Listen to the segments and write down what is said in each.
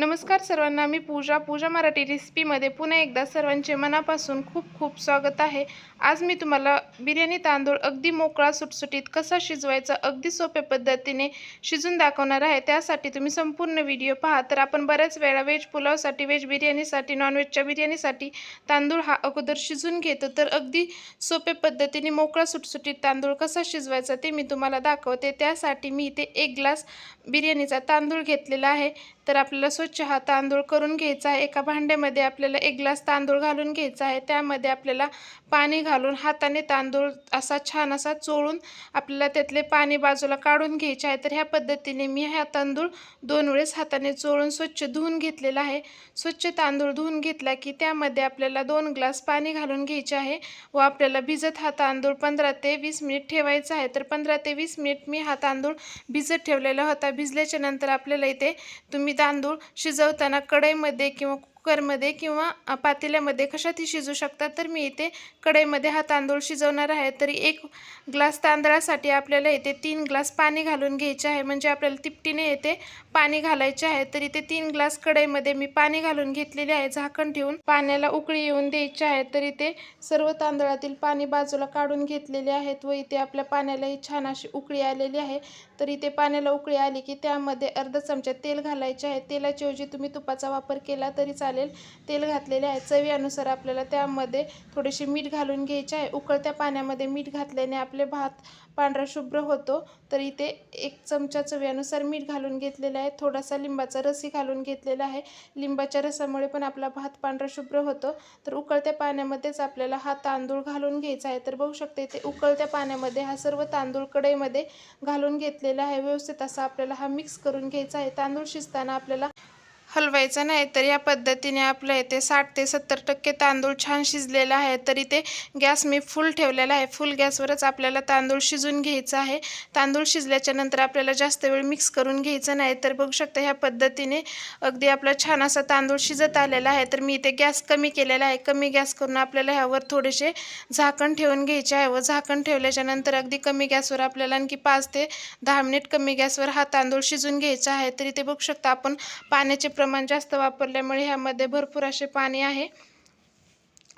नमस्कार सर्वांना मी पूजा. पूजा मराठी रेसिपीमध्ये पुन्हा एकदा सर्वांचे मनापासून खूप खूप स्वागत आहे. आज मी तुम्हाला बिर्याणी तांदूळ अगदी मोकळा सुटसुटीत कसा शिजवायचा अगदी सोप्या पद्धतीने शिजून दाखवणार आहे. त्यासाठी तुम्ही संपूर्ण व्हिडिओ पहा. तर आपण बऱ्याच वेळा व्हेज पुलावसाठी व्हेज बिर्याणीसाठी नॉनव्हेजच्या बिर्याणीसाठी तांदूळ हा अगोदर शिजून घेतो. तर अगदी सोप्या पद्धतीने मोकळा सुटसुटीत तांदूळ कसा शिजवायचा ते मी तुम्हाला दाखवते. त्यासाठी मी इथे एक ग्लास बिर्याणीचा तांदूळ घेतलेला आहे. तर आपल्याला स्वच्छ हा तांदूळ करून घ्यायचा आहे. एका भांड्यामध्ये आपल्याला एक ग्लास तांदूळ घालून घ्यायचा आहे. त्यामध्ये आपल्याला पाणी घालून हाताने तांदूळ असा छान असा चोळून आपल्याला त्यातले पाणी बाजूला काढून घ्यायचे आहे. तर ह्या पद्धतीने मी हा तांदूळ दोन वेळेस हाताने चोळून स्वच्छ धुवून घेतलेला आहे. स्वच्छ तांदूळ धुवून घेतला की त्यामध्ये आपल्याला दोन ग्लास पाणी घालून घ्यायचे आहे व आपल्याला भिजत हा तांदूळ पंधरा ते वीस मिनिट ठेवायचा आहे. तर पंधरा ते वीस मिनिट मी हा तांदूळ भिजत ठेवलेला होता. भिजल्याच्या नंतर आपल्याला इथे तुम्ही तांदूळ शिजवताना कढईमध्ये किंवा कुकरमध्ये किंवा पातेल्यामध्ये कशातही शिजू शकतात तर मी इथे कढईमध्ये हा तांदूळ शिजवणार आहे. तरी एक ग्लास तांदळासाठी आपल्याला इथे तीन ग्लास पाणी घालून घ्यायचे आहे. म्हणजे आपल्याला तिपटीने येते पाणी घालायचे आहे. तर इथे तीन ग्लास कढईमध्ये मी पाणी घालून घेतलेले आहे. झाकण ठेवून पाण्याला उकळी येऊन द्यायची आहे. तर इथे सर्व तांदळातील पाणी बाजूला काढून घेतलेले आहेत व इथे आपल्या पाण्यालाही छान अशी उकळी आलेली आहे. तर इथे पाण्याला उकळी आली की त्यामध्ये अर्धा चमचा तेल घालायचे आहे. तेलाच्या ऐवजी तुम्ही तुपाचा वापर केला तरी चालेल. तेल घातलेले आहे. चवीनुसार आपल्याला त्यामध्ये थोडेसे मीठ घालून घ्यायचे आहे. उकळत्या पाण्यामध्ये मीठ घातल्याने आपले भात पांढरा शुभ्र होतो. तर इथे एक चमचा चवीनुसार मीठ घालून घेतलेला आहे. थोडासा लिंबाचा रसही घालून घेतलेला आहे. लिंबाच्या रसामुळे पण आपला भात पांढरा शुभ्र होतो. तर उकळत्या पाण्यामध्येच आपल्याला हा तांदूळ घालून घ्यायचा आहे. तर बघू शकते इथे उकळत्या पाण्यामध्ये हा सर्व तांदूळ कढईमध्ये घालून घेतलेला आहे. व्यवस्थित असा आपल्याला हा मिक्स करून घ्यायचा आहे. तांदूळ शिजताना आपल्याला हलवायचं नाही तर या पद्धतीने आपलं इथे साठ ते सत्तर टक्के तांदूळ छान शिजलेला आहे तर इथे गॅस मी फुल ठेवलेला आहे. फुल गॅसवरच आपल्याला तांदूळ शिजून घ्यायचा आहे. तांदूळ शिजल्याच्या नंतर आपल्याला जास्त वेळ मिक्स करून घ्यायचं नाही तर बघू शकता ह्या पद्धतीने अगदी आपला छान असा तांदूळ शिजत आलेला आहे. तर मी इथे गॅस कमी केलेला आहे. कमी गॅस करून आपल्याला ह्यावर थोडेसे झाकण ठेवून घ्यायचे आहे. व झाकण ठेवल्याच्या नंतर अगदी कमी गॅसवर आपल्याला आणखी पाच ते दहा मिनिट कमी गॅसवर हा तांदूळ शिजून घ्यायचा आहे. तर इथे बघू शकता आपण पाण्याचे प्रमाण जास्त वापरल्यामुळे ह्यामध्ये भरपूर असे पाणी आहे.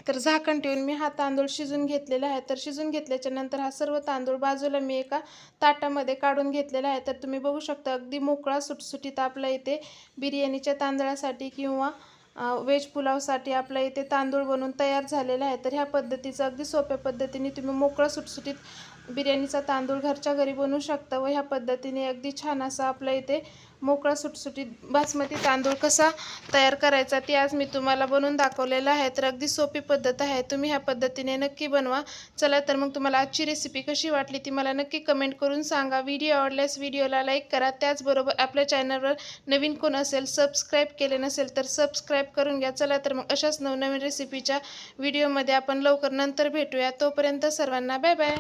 तर झाकण ठेवून मी हा तांदूळ शिजून घेतलेला आहे. तर शिजून घेतल्याच्या नंतर हा सर्व तांदूळ बाजूला मी एका ताटामध्ये काढून घेतलेला आहे. तर तुम्ही बघू शकता अगदी मोकळा सुटसुटीत आपल्या इथे बिर्याणीच्या तांदळासाठी किंवा व्हेज पुलावसाठी आपल्या इथे तांदूळ बनवून तयार झालेला आहे. तर ह्या पद्धतीचं अगदी सोप्या पद्धतीने तुम्ही मोकळा सुटसुटीत बिर्याणीचा तांदूळ घरच्या घरी बनवू शकता व ह्या पद्धतीने अगदी छान असा आपल्या इथे मोकळा सुटसुटीत बासमती तांदूळ कसा तयार करायचा ते आज मी तुम्हाला बनवून दाखवलेलं आहे. तर अगदी सोपी पद्धत आहे. तुम्ही ह्या पद्धतीने नक्की बनवा. चला तर मग तुम्हाला आजची रेसिपी कशी वाटली ती मला नक्की कमेंट करून सांगा. व्हिडिओ आवडल्यास व्हिडिओला लाईक करा. त्याचबरोबर आपल्या चॅनलवर नवीन कोण असेल सबस्क्राईब केले नसेल तर सबस्क्राईब करून घ्या. चला तर मग अशाच नवनवीन रेसिपीच्या व्हिडिओमध्ये आपण लवकर नंतर भेटूया. तोपर्यंत सर्वांना बाय बाय